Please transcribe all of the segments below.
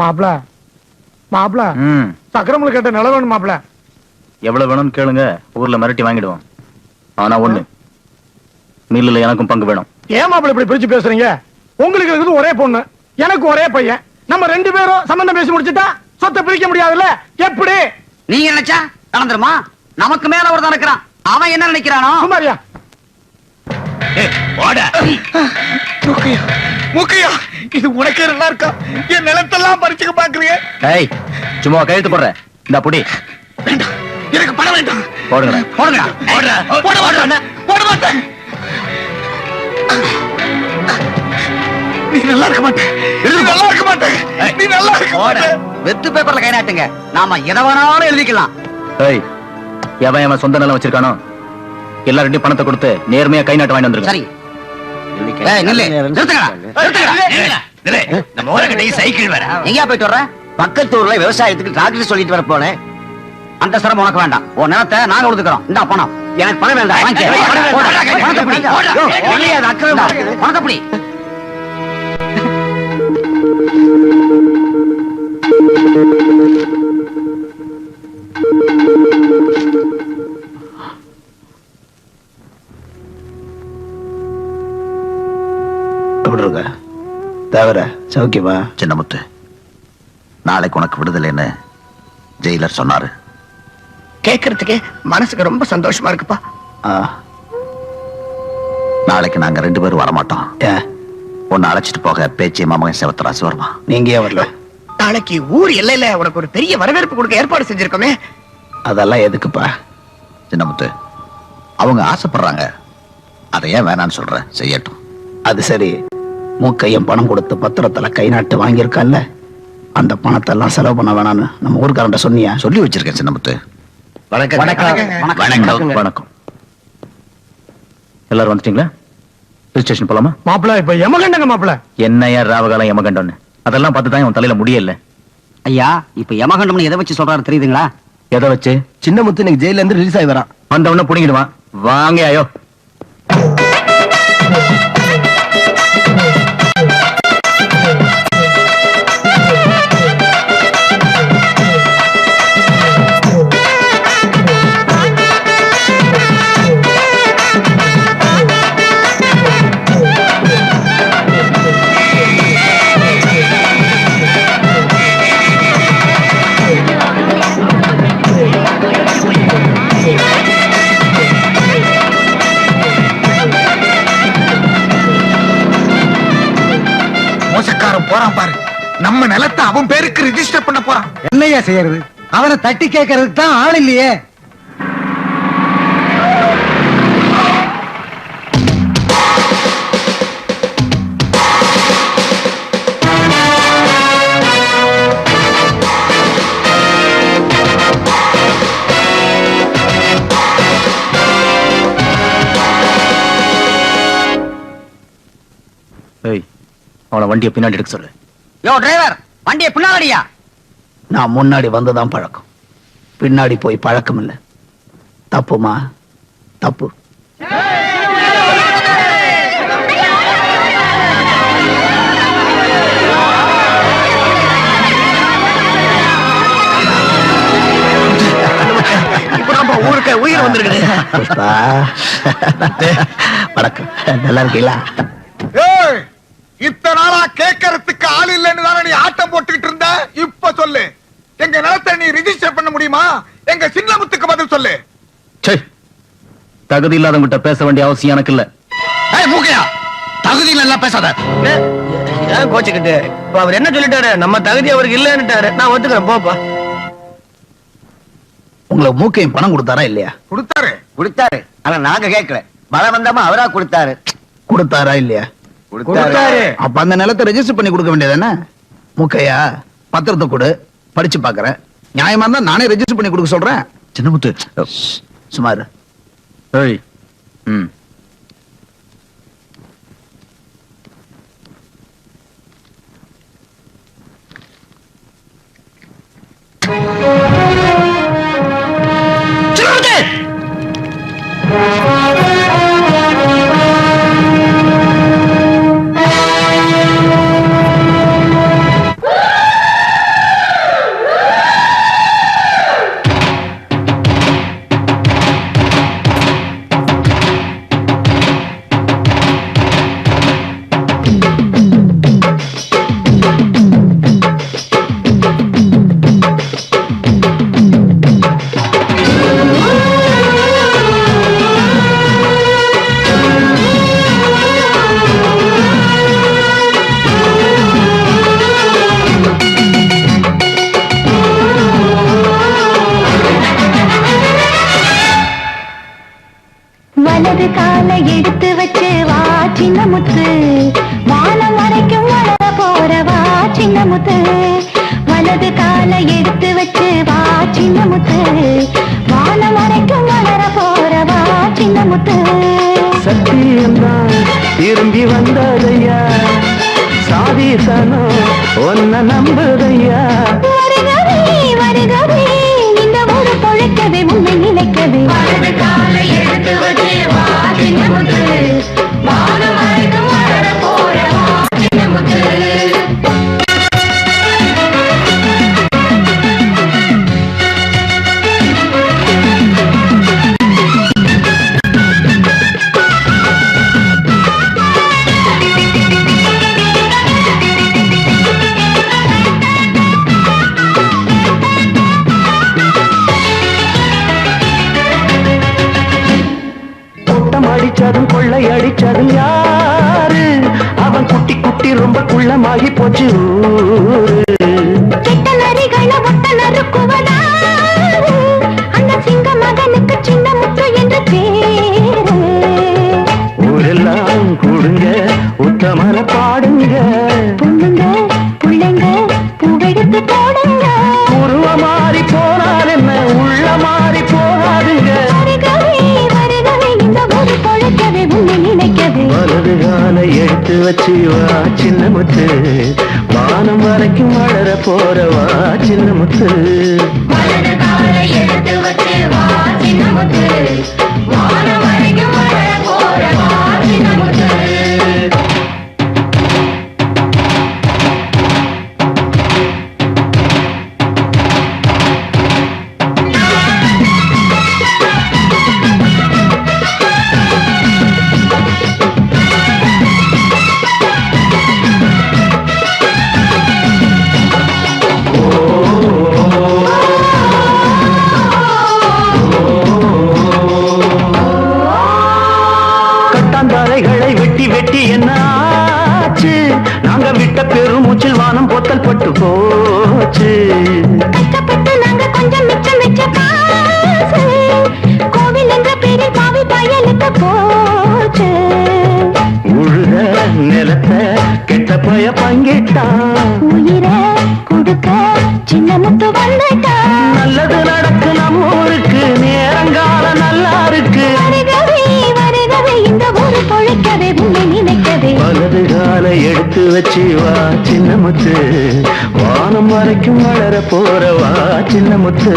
மாப்பிள மாப்பிள சக்கரமுல கேட்ட நில வேணும் மாப்பிள எவ்வளவு வேணும்னு கேளுங்க ஊர்ல மிரட்டி வாங்கிடுவோம். ஆனா ஒண்ணு மில்லுல எனக்கும் பங்கு வேணும். ஏன் மாப்பிள இப்படி பிரிச்சு பேசுறீங்க? உங்களுக்கு இருக்குது ஒரே பொண்ணு எனக்கு ஒரே பையன். நம்ம ரெண்டு பேரும் சம்பந்தம் பேசி முடிச்சுட்டா சொத்தை பிரிக்க முடியாதுல்ல? எப்படி? நீங்க நினைச்சா? நடந்துருமா? நமக்கு மேல ஒருத்தன் இருக்கிறான். அவன் என்ன நினைக்கிறானோ? சுமாரியா முக்கையா முக்கையா இது உனக்கே நல்லா இருக்கா? என் நிலத்தெல்லாம் பறிச்சுக்க பாக்குறீங்க ஏய் சும்மா கையெழுத்து போடுற இந்த புடி. எனக்கு பணம் வேண்டாம். போடுங்க போடுங்கடா. போட போட மாட்டேன். போட மாட்டேன். நீ நல்லா இருக்க மாட்டே. நீ நல்லா இருக்க மாட்டே. நீ நல்லா இருக்க மாட்டே. வெத்து பேப்பர்ல கை நாட்டுங்க. நாம எதை வேணாலும் எழுதிக்கலாம். ஏய் எவன் எவன் சொந்த நிலம் வச்சிருக்கானோ? எல்லார்ட்டையும் பணத்தை கொடுத்து நேர்மையா கை நாட்டு வாங்கி வந்துருங்க. சரி. நம்ம ஓரக்கட்டை சைக்கிள் வேற. எங்கேயா போயிட்டு வர்ற? பக்கத்து ஊர்ல விவசாயத்துக்கு டிராக்டர் சொல்லிட்டு வர போனேன். அந்த சிரமம் உனக்கு வேண்டாம். உன் நிலத்தை நாங்க கொடுத்துக்கிறோம். இந்த பணம் எனக்கு பணம் வேண்டாம். வாங்கிக்க. ஏய், பணம் இருக்க தவிர சௌக்கியமா? சின்னமுத்து நாளைக்கு உனக்கு விடுதலைன்னு ஜெயிலர் சொன்னாரு. கேக்குறதுக்கு மனசுக்கு ரொம்ப சந்தோஷமா இருக்குப்பா. நாளைக்கு நாங்க ரெண்டு பேரும் வரமாட்டோம். உன்னை அழைச்சிட்டு போக பேச்சி மாமகன் சிவத்தராசு வருவான். நீங்க வரல? நாளைக்கு ஊர் எல்லையில உனக்கு ஒரு பெரிய வரவேற்பு கொடுக்க ஏற்பாடு செஞ்சிருக்கோமே. அதெல்லாம் எதுக்குப்பா? சின்னமுத்து அவங்க ஆசைப்படுறாங்க. அதை ஏன் வேணான்னு சொல்ற? செய்யட்டும். அது சரி. மூக்கையும் பணம் கொடுத்து பத்திரத்துல கை நாட்டு வாங்கியிருக்கான்ல அந்த பணத்தை எல்லாம் செலவு பண்ண வேணாம்னு நம்ம ஊர்க்காரன்ட்ட சொன்னியா? சொல்லி வச்சிருக்கேன் சின்னமுத்து. வணக்கம் வணக்கம். வணக்கம். வணக்கம். எல்லாரும் வந்துட்டீங்களா? ஹில் ஸ்டேஷன் போலாமா? மாப்பிள இப்ப எமகண்டங்க மாப்பிள. என்னையா ராவகாலம் எமகண்டோன்னு அதெல்லாம் பார்த்து தான் உன் தலையில முடியல. ஐயா இப்ப யமகண்டம்னு எதை வச்சு சொல்றாரு தெரியுதுங்களா? எதை வச்சு? சின்ன முத்து இன்னைக்கு ஜெயில இருந்து ரிலீஸ் ஆகி வரான். வந்த உடனே புடிங்கிடுவான். வாங்க ஐயோ. என்னையா செய்யறது? அவனை தட்டி கேட்கறதுக்கு தான் ஆள் இல்லையே. ஏய் அவனை வண்டியை பின்னாடி எடுக்க சொல்லு. யோ டிரைவர் வண்டியை பின்னாடியா நான் முன்னாடி வந்துதான் பழக்கம். பின்னாடி போய் பழக்கம் இல்ல தப்புமா? தப்பு. ஊருக்கு உயிர் வணக்கம். நல்லா இருக்கீங்களா? ஏய், இத்தனை நாளா கேட்கறதுக்கு ஆள் இல்லைன்னு தானே நீ ஆட்டம் போட்டுக்கிட்டு இருந்த இப்ப சொல்லு எங்க நிலத்தை நீ ரிஜிஸ்டர் பண்ண முடியுமா? எங்க சின்னமுத்துக்கு பதில் சொல்லு. தகுதி இல்லாதவங்கிட்ட பேச வேண்டிய அவசியம் எனக்கு இல்ல. மூக்கையா தகுதியில எல்லாம் பேசாத. ஏன் கோச்சுக்கிட்டு? இப்ப அவர் என்ன சொல்லிட்டாரு? நம்ம தகுதி அவருக்கு இல்லன்னுட்டாரு. நான் ஒத்துக்கிறேன் போப்பா. உங்களுக்கு மூக்கையும் பணம் கொடுத்தாரா இல்லையா? கொடுத்தாரு. கொடுத்தாரு. ஆனா நாங்க கேட்கல. பலவந்தமா அவரா கொடுத்தாரு. கொடுத்தாரா இல்லையா? கொடுத்தாரு. அப்ப அந்த நிலத்தை ரெஜிஸ்டர் பண்ணி கொடுக்க வேண்டியதானே மூக்கையா பத்திரத்தை கொடு. படிச்சு பாக்குறேன். நியாயமா இருந்தா நானே ரெஜிஸ்டர் பண்ணி கொடுக்க சொல்றேன். சின்னமுத்து சுமார் ஏய். ம். சின்ன முத்து. வானம் வரைக்கும் வளர போற வா சின்ன முத்து? சத்தியம்தான் திரும்பி வந்ததையா? சாதிசனோ ஒன்ன நம்புதையா? வருகவே வருகவே இந்த பொழைக்கவே உன்னை நினைக்கவே காலை எடுத்து வச்சு வா சின்ன முத்து? குட்டி ரொம்ப குள்ளமாகி போச்சு. ஊரெல்லாம் கூடுங்க உத்தமர பாடுங்க. பொண்ணுங்க புள்ளைங்க பூவெடுத்து போடுங்க. உருவ மாறி போனால் என்ன? உள்ள மாறி போகாதுங்க. வருகவே வருகவே இந்த ஒரு பொழைக்கவே உன்னை நினைக்கவே. எடுத்து வச்சு வா சின்ன முத்து. வானம் வரைக்கும் வளர போற வா சின்ன முத்து. எடுத்து வச்சு வா சின்ன முத்து. வச்சு வா சின்ன முத்து. வானம் வரைக்கும் வளர போற வா சின்ன முத்து.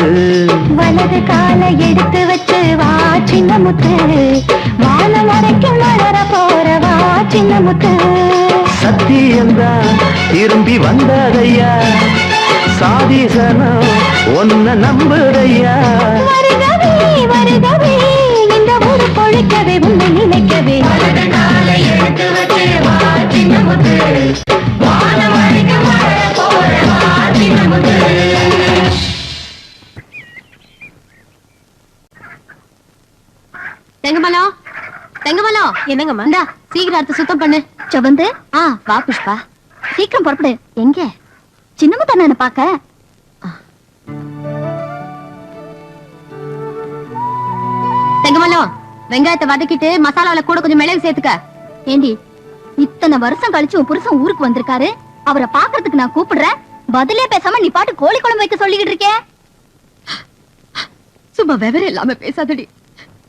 வலது காலை எடுத்து வச்சு வா சின்ன முத்து. வானம் வரைக்கும் வளர போற வா சின்ன முத்து. சத்தியம்தான் திரும்பி வந்ததையா? சாதிசனம் ஒன்ன நம்புதையா? வருகவே வருகவே இந்த ஊரு பொழைக்கவே உன்னை நினைக்கவே. என்னங்கம்மா? இந்தா சீக்கிரம் அடுத்து சுத்தம் பண்ணு. செவந்து? ஆ வா புஷ்பா. சீக்கிரம் புறப்படு. எங்க? சின்னமு தானே பாக்க தெங்கமலம் வெங்காயத்தை வதக்கிட்டு மசாலாவில கூட கொஞ்சம் மிளகு சேர்த்துக்க. ஏண்டி இத்தனை வருஷம் கழிச்சு உன் புருஷன் ஊருக்கு வந்திருக்காரு. அவரை பாக்குறதுக்கு நான் கூப்பிடுறேன். பதிலே பேசாம நீ பாட்டு கோழி குழம்பு வைக்க சொல்லிக்கிட்டு இருக்கே. சும்மா விவரம் இல்லாம பேசாதடி.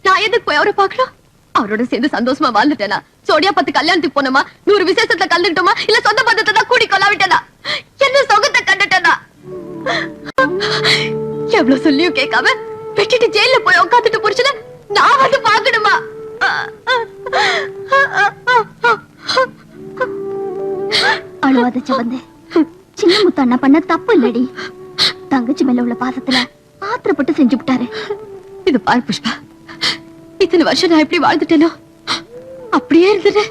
நான் எதுக்கு போய் அவரை பார்க்கணும்? அவரோட சேர்ந்து சந்தோஷமா வாழ்ந்துட்டேனா? சோடியா பத்து கல்யாணத்துக்கு போனோமா? நூறு விசேஷத்துல கலந்துக்கிட்டோமா? இல்ல சொந்த பந்தத்தை தான் கூடி கொள்ளாவிட்டேனா? என்ன சொகத்தை கண்டுட்டேனா? எவ்வளவு சொல்லியும் கேட்காம வெட்டிட்டு ஜெயில போய் உட்காந்துட்டு புடிச்சுல நான் வந்து பாக்கணுமா அழுவாத செவந்து சின்ன முத்து அண்ணா பண்ண தப்பு இல்லடி. தங்கச்சி மேல உள்ள பாசத்துல ஆத்திரப்பட்டு செஞ்சு விட்டாரு இது பாரு புஷ்பா. இத்தனை வருஷம் நான் எப்படி வாழ்ந்துட்டேனோ? அப்படியே இருந்துட்டேன்.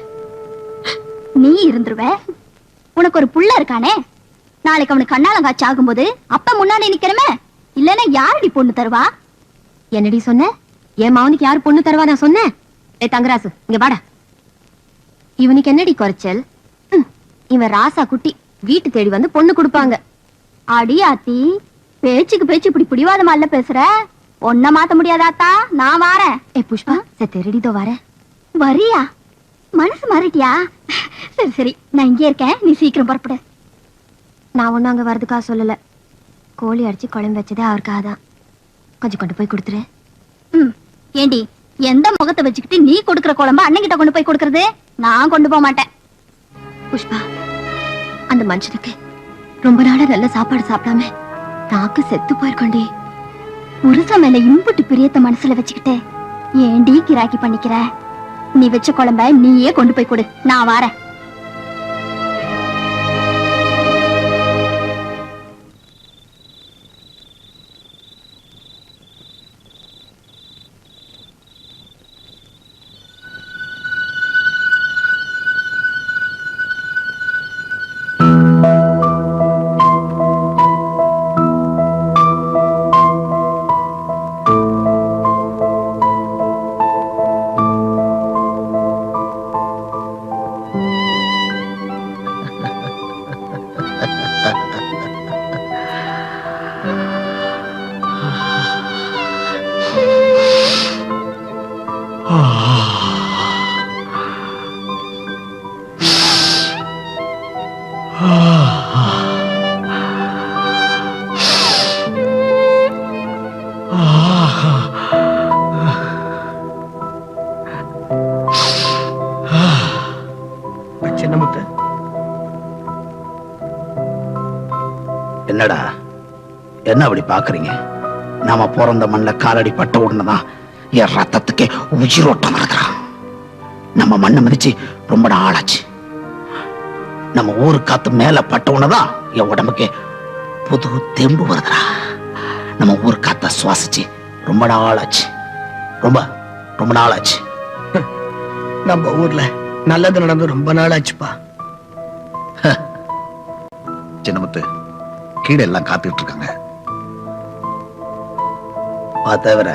நீ இருந்துருவ. உனக்கு ஒரு புள்ள இருக்கானே. நாளைக்கு அவனுக்கு கண்ணாலங்காட்சி ஆகும்போது அப்ப முன்னாடி நிக்கிறமே இல்லன்னா யாரடி பொண்ணு தருவா? என்னடி சொன்ன? என் மாவனுக்கு யார் பொண்ணு தருவா நான் சொன்னேன் ஏ தங்கராசு இங்க வாடா. இவனுக்கு என்னடி குறைச்சல்? இவன் ராசா குட்டி வீட்டு தேடி வந்து பொண்ணு கொடுப்பாங்க. அடி ஆத்தி பேச்சுக்கு பேச்சு இப்படி பிடிவாதமா இல்ல பேசுற? ஒன்ன மாத்த முடியாதாத்தா நான் வாரேன். ஏ புஷ்பா சரி ரெடிதோ வர வரியா? மனசு மாறிட்டியா? சரி சரி நான் இங்கே இருக்கேன். நீ சீக்கிரம் புறப்படு. நான் ஒன்றும் அங்கே வரதுக்காக சொல்லலை. கோழி அடிச்சு குழம்பு வச்சதே அவருக்காக தான். கொஞ்சம் கொண்டு போய் கொடுத்துரு. ம் ஏண்டி எந்த முகத்தை வச்சுக்கிட்டு நீ கொடுக்குற குழம்பு அண்ணங்கிட்ட கொண்டு போய் கொடுக்கறது? நான் கொண்டு போக மாட்டேன். புஷ்பா அந்த மனுஷனுக்கு ரொம்ப நாளா நல்ல சாப்பாடு சாப்பிடாம நாக்கு செத்து போயிருக்கோண்டி. புருஷ மேல இம்புட்டு பிரியத்த மனசுல வச்சுக்கிட்டு ஏண்டி கிராக்கி பண்ணிக்கிற? நீ வச்ச குழம்ப நீயே கொண்டு போய் கொடு. நான் வாரேன். என்ன அப்படி பாக்குறீங்க நாம பிறந்த மண்ணுல காலடி பட்ட உடனேதான் என் ரத்தத்துக்கே உயிரோட்டம் இருக்கிறான் நம்ம மண்ணை மிதிச்சு ரொம்ப நாளாச்சு நம்ம ஊரு காத்து மேல பட்ட உடனேதான் என் உடம்புக்கு புது தெம்பு வருதுடா. நம்ம ஊர் காத்த சுவாசிச்சு ரொம்ப நாளாச்சு ரொம்ப ரொம்ப நாளாச்சு நம்ம ஊர்ல நல்லது நடந்து ரொம்ப நாள் ஆச்சுப்பா. சின்னமுத்து கீழே எல்லாம் காத்துக்கிட்டு இருக்காங்க. ஆ தவிர.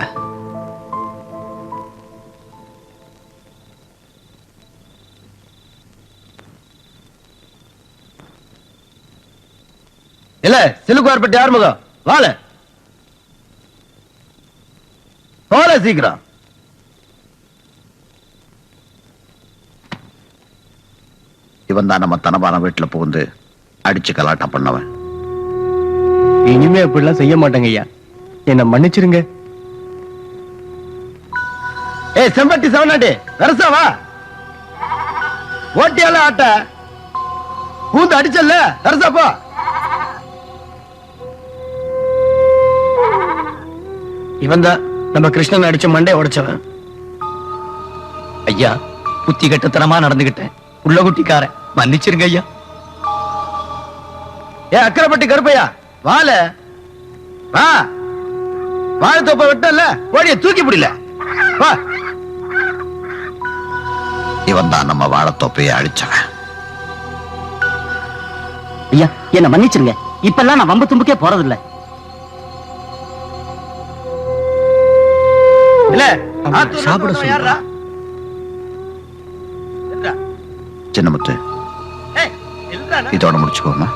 இல்ல சிலுக்குவார்பட்டி ஆறுமுகம். வாழ. போல சீக்கிரம். இவன் தான் நம்ம தனபான வீட்டுல புகுந்து அடிச்சு கலாட்டம் பண்ணவன். இனிமே அப்படிலாம் செய்ய மாட்டேங்க ஐயா. என்ன மன்னிச்சிருங்க. ஏ செம்பட்டி செவனாண்டி வரசா வா. ஓட்டியால ஆட்ட. பூந்து அடிச்சல்ல வரசா போ. இவன் தான் நம்ம கிருஷ்ணன் அடிச்ச மண்டே உடைச்சவன். ஐயா புத்தி கட்டுத்தனமா நடந்துகிட்டேன். உள்ள குட்டிக்காரன் மன்னிச்சிருங்க ஐயா. ஏ அக்கரைப்பட்டி கருப்பையா வாழ. வா. வாழைத்தோப்ப விட்டல ஓடிய தூக்கி பிடில. வா. இவன் தான் நம்ம வாழைத்தோப்பையை அழிச்சவன். ஐயா என்ன மன்னிச்சிருங்க. இப்பெல்லாம் நான் வம்பு தும்புக்கே போறதில்ல. இல்ல சாப்பிட சொல்றா. சின்னமுத்து இதோட முடிச்சுக்கோமா?